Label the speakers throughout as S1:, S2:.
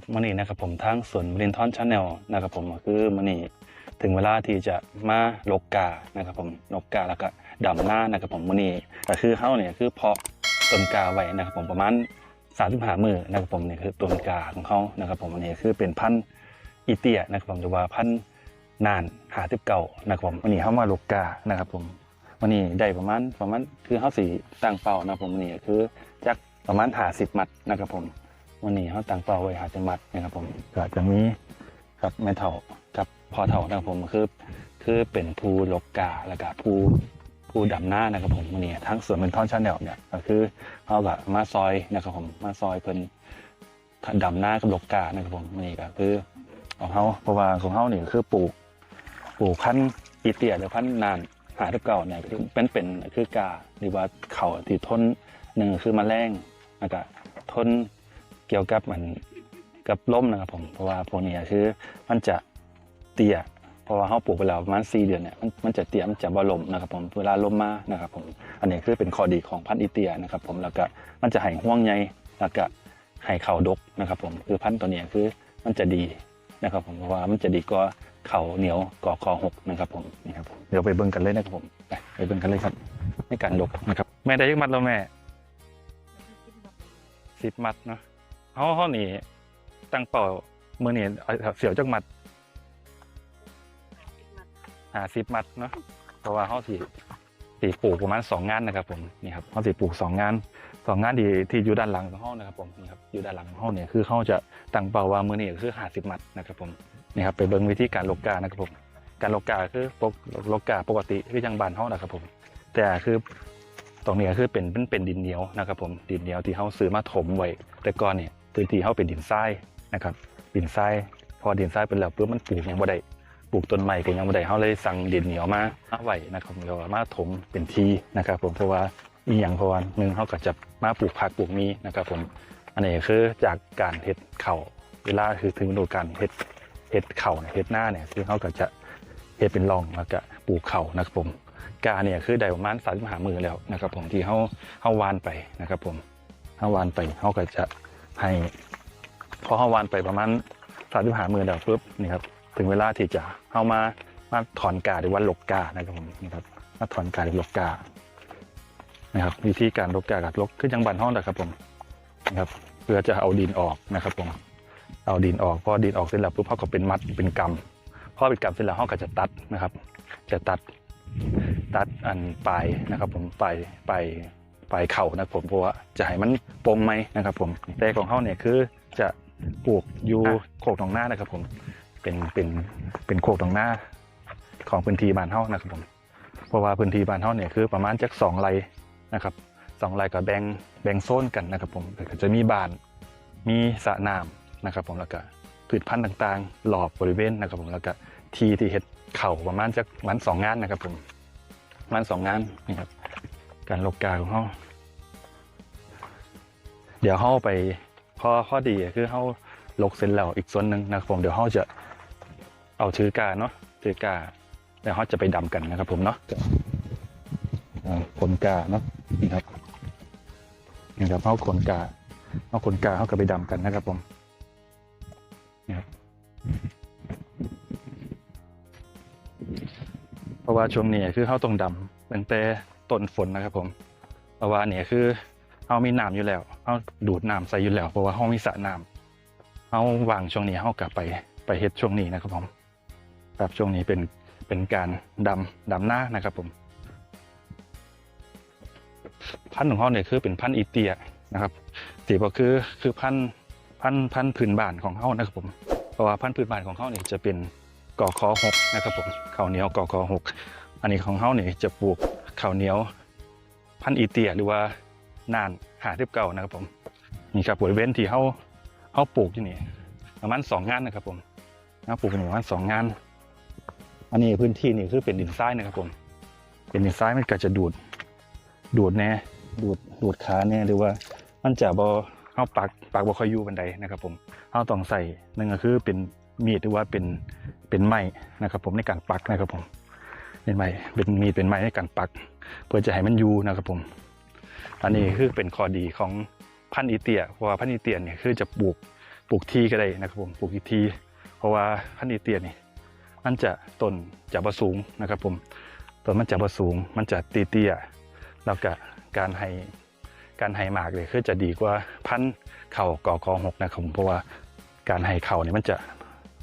S1: ครับมื่อนี้นะครับผมทางสวนบรินทอนชาแนลนะครับผมคือมื่อนี้ถึงเวลาที่จะมาลกกานะครับผมลกกาแล้วก็ดำหน้านะครับผมมื่อนี้ก็คือเฮาเนี่ยคือเพาะต้นกาไว้นะครับผมประมาณ35มือนะครับผมนี่คือต้นกาของเขานะครับผมอันนี้คือเป็นพันธุ์อีเตียนะครับผมหรือว่าพันธุ์นานหาทิบเก่านะครับผมวันนี้เฮามาลกกานะครับผมวันนี้ได้ประมาณประมาณคือเฮาสีตั้งเป้านะครับผมวันนี้คือจักประมาณ50มัดนะครับผม วันนี้เขาตั้งเป้าไว้หาจังหวัดนะครับผมก็จะมีกับแม่เฒ่ากับพ่อเฒ่านะครับผมคือคือเป็นผู้ลกกาแล้วก็ผู้ผู้ดำหน้านะครับผมวันนี้ทั้งส่วนเป็นท่อนชาแนลเนี่ยก็คือเขาก็มาซอยนะครับผมมาซอยเพิ่นดำหน้ากับลกกานะครับผมวันนี้ก็คือของเขาเพราะว่าของเขานี่คือปลูกปลูกพันธุ์อีเตียหรือพันธุ์นานหาทับเก่าเนี่ยคือเป็นเป็นคือกาหรือว่าเขาที่ทนหนึ่งคือแมลงแล้วก็ทน เกี่ยวกับมันกับล่มนะครับผมเพราะว่าพวกนี้คือมันจะเตี้ยเพราะว่าเขาปลูกไปแล้วประมาณ4เดือนเนี่ยมันมันจะเตี้ยมันจะบ่ลมนะครับผมเวลาลมมานะครับผมอันนี้คือเป็นข้อดีของพันธุ์อีเตียนะครับผมแล้วก็มันจะให้ห่วงใยแล้วก็ให้เข่าดกนะครับผมคือพันธุ์ตัวเนี้คือมันจะดีนะครับผมเพราะว่ามันจะดีกว่าเข่าเหนียวก่อคอหกนะครับผมนี่ครับเดี๋ยวไปเบิ่งกันเลยนะครับผมไปไปเบิ่งกันเลยครับในการดกนะครับแม่ได้ยักมัดแล้วแม่สิบมัดเนาะ เขาเขานี่ตั้งเป่ามือนี่เอาเสียวจักมัดหาสิบมัดเนาะเพราะว่าเขาสีสีปลูกประมาณสองงานนะครับผมนี่ครับเขาสีปลูกสองงานสองงานที่ที่อยู่ด้านหลังของห้องนะครับผมนี่ครับอยู่ด้านหลังห้องเนี่ยคือเขาจะตั้งเป่าว่ามือนี่คือหาสิบมัดนะครับผมนี่ครับไปเบิ่งวิธีการลกกานะครับผมการลกกาคือปกลกกาปกติคือยังบานห้องนะครับผม แต่คือตรงนี้คือเป็นเป็นเป็นดินเหนียวนะครับผมดินเหนียวที่เขาซื้อมาถมไว้แต่ก่อนเนี่ย พื้นที่เขาเป็นดินทรายนะครับ ดินทรายพอดินทรายเป็นแล้วปุ๊บมันปลูกยังบ่ได้ปลูกต้นไม้ก็ยังบ่ได้เขาเลยสั่งดินเหนียวมามาไว้นะครับแล้วก็มาถมเป็นทีนะครับ ผมเพราะว่าอีหยังเพราะว่าหนึ่งเขาก็จะมาปลูกผักปลูกมีนะครับ ผมอันนี้คือจากการเฮ็ดเข่าเวลาคือถึงฤดูการเฮ็ดเฮ็ดเข่าเนี่ยเฮ็ดหน้าเนี่ยคือเขาก็จะเฮ็ดเป็นร่องแล้วก็ปลูกเข่านะครับผมกาเนี่ยคือได้ประมาณสามสิบหามือแล้วนะครับ ผมที่เขาเขาวานไปนะครับ ผมเขาวานไปเขาก็จะ ให้พอเข้าวานไปประมาณสามสิบหามือเดียวปุ๊บนี่ครับถึงเวลาที่จะเข้ามามาถอนกาหรือว่าลกกานะครับผมนี่ครับมาถอนกาหรือลกกานะครับวิธีการลกกากับลกขึ้นยังบันห้องนะครับผมนะครับเพื่อจะเอาดินออกนะครับผมเอาดินออกพอดินออกเสร็จแล้วปุ๊บเขาก็เป็นมัดเป็นกำพอเป็นกำเสร็จแล้วเขาก็จะตัดนะครับ จะตัดตัดอันปลายนะครับ ผมปลายปลาย ปลายเข่านะครับผมเพราะว่าจะให้มันปมไหมนะครับ ผมแต่ของเขาเนี่ยคือจะปลูกอยู่โคกตรงหน้านะครับ ผมเป็นเป็นเป็นโคกตรงหน้าของพื้นที่บ้านเฮานะครับผมเพราะว่าพื้นที่บ้านเฮาเนี่ยคือประมาณจักสองไร่นะครับสองไร่ก็แบ่งแบ่งโซนกันนะครับผมก็จะมีบ้านมีสระน้ำนะครับ ผมแล้วก็พืชพันธุ์ต่างๆ หลอบบริเวณนะครับ ผมแล้วก็ทีที่เฮ็ดเข่าประมาณจักวันสองงานนะครับ ผมประมันสองงานนี่ครับ การลกกาของเขาเดี๋ยวเขาไปข้อข้อดีคือเขาลกเสร็จแล้วอีกส่วนหนึ่งนะครับผมเดี๋ยวเขาจะเอาถือกาเนาะถือกาแล้วเขาจะไปดำกันนะครับ ผมเนาะขนกาเนาะนี่ครับนี่ครับเขาขนกาเขาขนกาเขาก็ไปดำกันนะครับผมนี่ครับเพราะว่าช่วงนี้คือเขาต้องดำตั้งแต่ ต้นฝนนะครับผมเพราะว่าเนี่ยคือเขามีน้ำอยู่แล้วเขาดูดน้ำใส่อยู่แล้วเพราะว่าเขามีสระน้ำเขาวางช่วงนี้เขากลับไปไปเฮ็ดช่วงนี้นะครับผมครับช่วงนี้เป็นเป็นการดำดำหน้านะครับผม พันธุ์ของเขาเนี่ยคือเป็นพันธุ์อีเตียนะครับตีก็คือคือพันธุ์พันธุ์พันธุ์พื้นบ้านของเขานะครับผมเพราะว่าพันธุ์พื้นบ้านของเขาเนี่ยจะเป็นกอคอหกนะครับผมข้าวเหนียวกอคอหกอันนี้ของเขาเนี่ยจะปลูก ข้าวเหนียว พันอีเตียหรือว่านานหาเทียบเก่านะครับผมนี่ครับบริเวณที่เขาเขาปลูกที่นี่ประมาณสองงานนะครับผมเขาปลูกอยู่ประมาณสองงาน อันนี้พื้นที่นี่คือเป็นดินทรายนะครับผม เป็นดินทรายมันก็จะดูด ดูดแน่ดูดดูดขาแน่หรือว่ามันจะบ่เฮาปักปักบ่คอยอยู่บันไดนะครับผมเฮาต้องใส่หนั่นก็คือเป็นมีดหรือว่าเป็นเป็นไม้นะครับผมในการปักนะครับผม เป็นไม้เป็นมีดเป็นไม้ในการปัก เพื่อจะให้มันอยู่นะครับผม อันนี้คือเป็นข้อดีของพันธุ์อีเตียเพราะว่าพันธุ์อีเตียเนี่ยคือจะปลูกปลูกทีก็ได้นะครับผมปลูกอีทีเพราะว่าพันธุ์อีเตียนี่มันจะต้นจะบ่สูงนะครับผมต้นมันจะบ่สูง มันจะตีเตี้ยแล้วก็การให้การให้หมากเลยคือจะดีกว่าพันธุ์เข่ากอกอหกนะครับผมเพราะว่าการให้เข่าเนี่ยมันจะ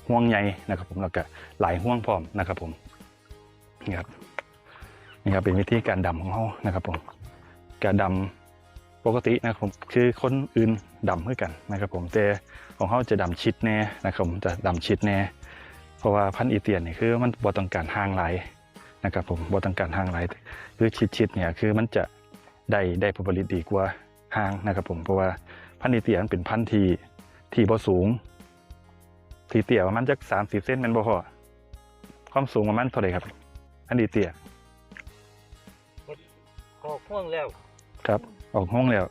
S1: ห่วงใยนะครับผมแล้วก็หลายห่วงพร้อมนะครับผม นี่ครับนี่ครับเป็นวิธีการดำของเขานะครับผมการดำปกตินะครับผมคือคนอื่นดำเพื่อกันนะครับผมแต่ของเขาจะดำชิดแน่นะครับผมจะดำชิดแน่เพราะว่าพันธุ์อีเตียนนี่คือมันบ่ต้องการห่างไหลนะครับผมบ่ต้องการห่างไหลคือชิดชิดเนี่ยคือมันจะได้ได้ผลผลิตดีกว่าห่างนะครับผมเพราะว่าพันธุ์อีเตียนเป็นพันธุ์ที่ที่บ่สูง ทีเตี้ยประมาณจักสามสิบเซนแมันบ่พอความสูงประมาณเท่าไหร่ครับ พันธุ์อีเตีย
S2: พอห่วงแล้ว
S1: ครับ ออกห้องแล้ว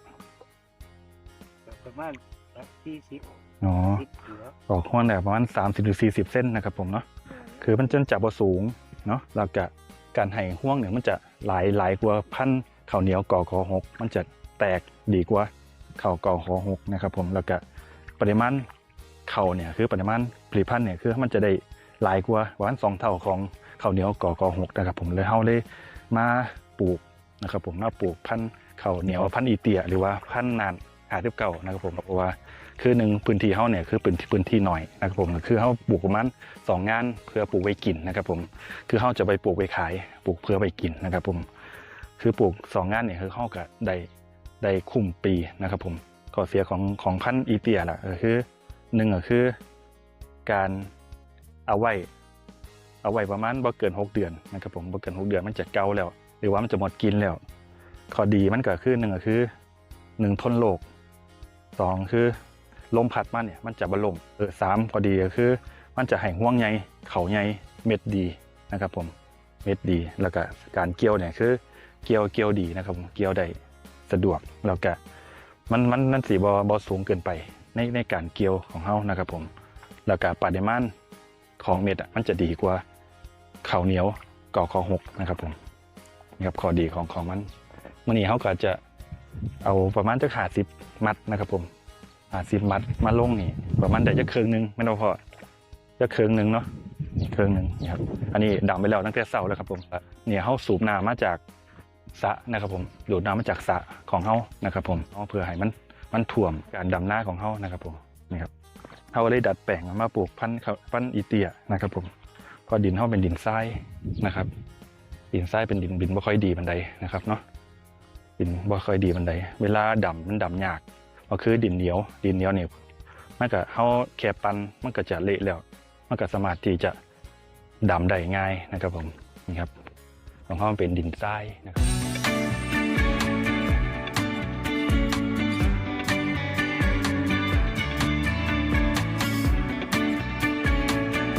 S2: ประมาณสักที่สิบ
S1: อ๋อ
S2: สิบเหลือ
S1: ออกห้องเนี่ยประมาณ30หรือ40เส้นนะครับผมเนาะคือมันจนจับบ่สูงเนาะแล้วก็การให้ห่วงเนี่ยมันจะหลายหลายกว่าพันธุ์ข้าวเหนียวก่อคอหกมันจะแตกดีกว่าข้าวก่อคอหกนะครับผมแล้วก็ปริมาณข้าวเนี่ยคือปริมาณผลิตภัณฑ์เนี่ยคือมันจะได้หลายกว่าประมาณสองเท่าของ ข้าวเหนียวก่อคอหกนะครับผมเลยเฮาเลยมาปลูกนะครับผมมาปลูกพันธุ์ข้าวเหนียวพันธุ์อีเตียหรือว่าพันธุ์นานอาทิตย์เก่านะครับผมเพราะว่าคือหนึ่งพื้นที่เขาเนี่ยคือเป็นพื้นที่หน่อยนะครับผมคือเขาปลูกประมาณสองงานเพื่อปลูกไว้กินนะครับผมคือเขาจะไปปลูกไว้ขายปลูกเพื่อไปกินนะครับผมคือปลูกสองงานเนี่ยคือเขาก็ได้ได้คุ้มปีนะครับผมข้อเสียของของพันธุ์อีเตียล่ะก็คือหนึ่งก็คือการเอาไว้ เอาไว้ประมาณบ่เกิน 6 เดือนนะครับผมบ่เกิน 6 เดือนมันจะเก่าแล้ว หรือว่ามันจะหมดกินแล้วข้อดีมันก็คือหนึ่งก็คือหนึ่งทนโรคสองคือลมพัดมาเนี่ยมันจะบรลมเออสามพอดีก็คือ มันจะให้ห่วงใยเขาใยเม็ดดีนะครับผมเม็ดดีแล้วก็การเกี่ยวเนี่ยคือ เกี่ยวเกี่ยวดีนะครับผมเกี่ยวได้สะดวกแล้วก็มันมันมันสีบอบอสูงเกินไปในในการเกี่ยวของเฮานะครับผมแล้วก็ปริมาณของเม็ดอะมันจะดีกว่า ข้าวเหนียวก่อคอหกนะครับผมนี่ครับข้อดีของของมันมื่อนี้เขาก็จะเอาประมาณจะขาดสิบมัดนะครับผมอ่าสิบมัดมาลงนี่ ประมาณได้จะเครื่องหนึงไม่ต้องพอจะเครื่องหนึงเนาะนี่เครื่องหนึงนี่ครับอันนี้ดำไปแล้วตั้งแต่เสาร์แล้วครับผมเนี่ยเขาสูบน้ำมาจากสะนะครับผมดูดน้ำมาจากสะของเขานะครับผมเพื่อให้มันมันถ่วมการดำหน้าของเขานะครับผมนี่ครับเขาเลยดัดแปลงมาปลูกพันธุ์พันธุ์อีเตียนะครับผม เพอดินเขาเป็นดินทรายนะครับ ดินทรายเป็นดินดินบ่ค่อยดีบันไดนะครับเนาะดินบ่ค่อยดีบันไดเวลาดำมันดำยากก็คือดินเหนียว ดินเหนียวเนี่ยมันก็เขาแค่ปันมันก็จะเละแล้วมันก็สามารถที่จะดำได้ง่ายนะครับผมนี่ครับของเขาเป็นดินทรายนะครับ